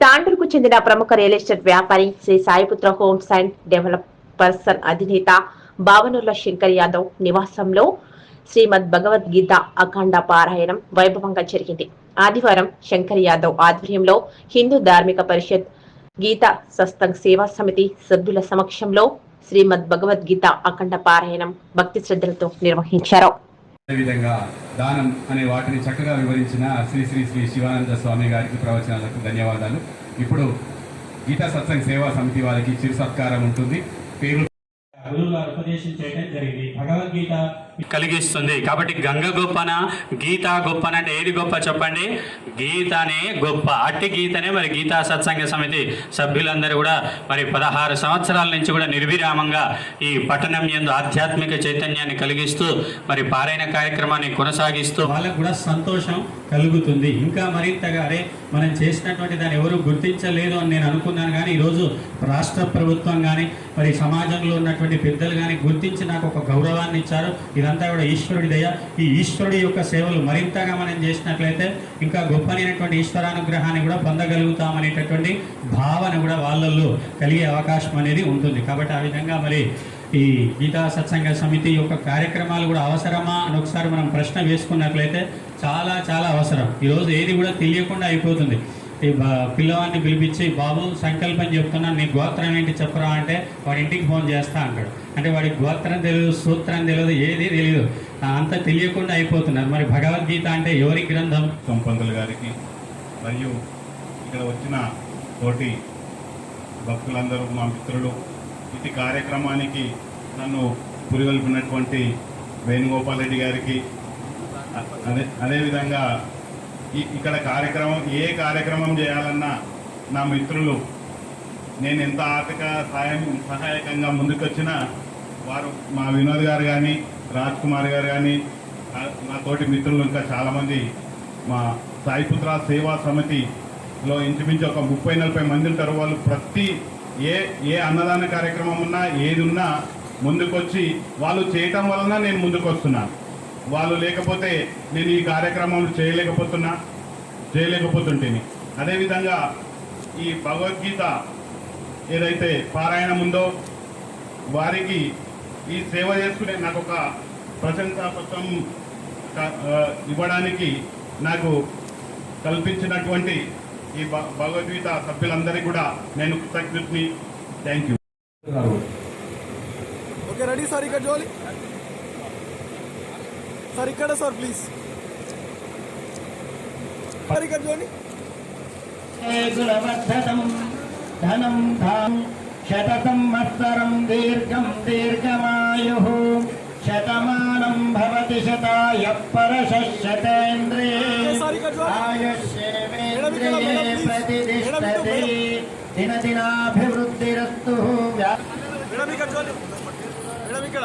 తాండూరుకు చెందిన ప్రముఖ real estate వ్యాపారి శ్రీ సాయిపుత్ర హోమ్స్ అండ్ డెవలపర్సన్ అధినేత భావనూర్ల శంకర్ యాదవ్ నివాసంలో శ్రీమద్ భగవద్గీత అఖండ పారాయణం వైభవంగా జరిగింది. ఆదివారం శంకర్ యాదవ్ ఆధ్వర్యంలో హిందూ ధార్మిక పరిషత్ గీత సస్తంగ్ సేవా సమితి సభ్యుల సమక్షంలో శ్రీమద్ భగవద్గీత అఖండ పారాయణం భక్తి శ్రద్ధలతో నిర్వహించారు. అదేవిధంగా దానం అనే వాటిని చక్కగా వివరించిన శ్రీ శ్రీ శ్రీ శివానంద స్వామి గారికి ప్రవచనాలకు ధన్యవాదాలు. ఇప్పుడు గీతా సత్సంగ్ సేవా సమితి వారికి చిరు సత్కారం ఉంటుంది. పేరు ఉపదేశం చేయడం జరిగింది. భగవద్గీత కలిగిస్తుంది. కాబట్టి గంగ గొప్పన గీత గొప్పన అంటే ఏది గొప్ప చెప్పండి? గీతనే గొప్ప. అట్టి గీతనే మరి గీతా సత్సంగ సమితి సభ్యులందరూ కూడా మరి పదహారు సంవత్సరాల నుంచి కూడా నిర్విరామంగా ఈ పట్టణం ఎందు ఆధ్యాత్మిక చైతన్యాన్ని కలిగిస్తూ మరి పారాయణ కార్యక్రమాన్ని కొనసాగిస్తూ వాళ్ళకు కూడా సంతోషం కలుగుతుంది. ఇంకా మరింతగా అరే మనం చేసినటువంటి దాన్ని ఎవరు గుర్తించలేదు అని నేను అనుకున్నాను కానీ ఈరోజు రాష్ట్ర ప్రభుత్వం కానీ మరి సమాజంలో ఉన్నటువంటి పెద్దలు కానీ గుర్తించి నాకు ఒక గౌరవాన్ని ఇచ్చారు. ఇదంతా కూడా ఈశ్వరుడి దయ. ఈ ఈశ్వరుడి యొక్క సేవలు మరింతగా మనం చేసినట్లయితే ఇంకా గొప్పనైనటువంటి ఈశ్వరానుగ్రహాన్ని కూడా పొందగలుగుతామనేటటువంటి భావన కూడా వాళ్ళల్లో కలిగే అవకాశం అనేది ఉంటుంది. కాబట్టి ఆ విధంగా మరి ఈ గీతా సత్సంగ సమితి యొక్క కార్యక్రమాలు కూడా అవసరమా అని ఒకసారి మనం ప్రశ్న వేసుకున్నట్లయితే చాలా చాలా అవసరం. ఈరోజు ఏది కూడా తెలియకుండా అయిపోతుంది. ఈ పిల్లవాడిని పిలిపించి బాబు సంకల్పం చెప్తున్నా నీ గోత్రం ఏంటి చెప్పరా అంటే వాడి ఇంటికి ఫోన్ చేస్తా అంటాడు. అంటే వాడి గోత్రం తెలియదు సూత్రం తెలియదు ఏది తెలియదు అంత తెలియకుండా అయిపోతున్నారు. మరి భగవద్గీత అంటే ఎవరి గ్రంథం? సంపంతులు గారికి. మరియు ఇక్కడ వచ్చిన తోటి భక్తులందరూ మా మిత్రులు ఇది కార్యక్రమానికి నన్ను పురిగొల్పినటువంటి వేణుగోపాల్ రెడ్డి గారికి. అదే అదేవిధంగా ఇక్కడ కార్యక్రమం ఏ కార్యక్రమం చేయాలన్నా నా మిత్రులు నేను ఎంత ఆర్థిక సహాయం సహాయకంగా ముందుకొచ్చినా వారు మా వినోద్ గారు కానీ రాజ్ కుమార్ గారు కానీ నా- తోటి మిత్రులు ఇంకా చాలామంది మా సాయిపుత్ర సేవా సమితిలో ఇంచుమించు ఒక ముప్పై నలభై మంది ఉంటారు. వాళ్ళు ప్రతి ఏ ఏ అన్నదాన కార్యక్రమం ఉన్నా ఏది ఉన్నా ముందుకొచ్చి వాళ్ళు చేయటం వలన నేను ముందుకు వస్తున్నాను వాళ్ళు లేకపోతే నేను ఈ కార్యక్రమం చేయలేకపోతున్నా చేయలేకపోతుంటేని. అదేవిధంగా ఈ భగవద్గీత ఏదైతే పారాయణం ఉందో వారికి ఈ సేవ చేసుకునే నాకు ఒక ప్రశంసాపత్రం ఇవ్వడానికి నాకు కల్పించినటువంటి ఈ భగవద్గీత సభ్యులందరికీ కూడా నేను కృతజ్ఞతని thank you. Okay ready sir ఇక్కడ చూడాలి సార్ ఇక్కడ సార్ ప్లీజ్ సార్ ఇక్కడ చూడండి. ధనం ధాం శత సంవత్సరం దీర్ఘం దీర్ఘమాయు. శతమానం భవతి శతాయ ఆయుష్యేంద్రియే ప్రతిష్టతి. దినదినాభివృద్ధిరస్తు. ఇక్కడ మేడం ఇక్కడ.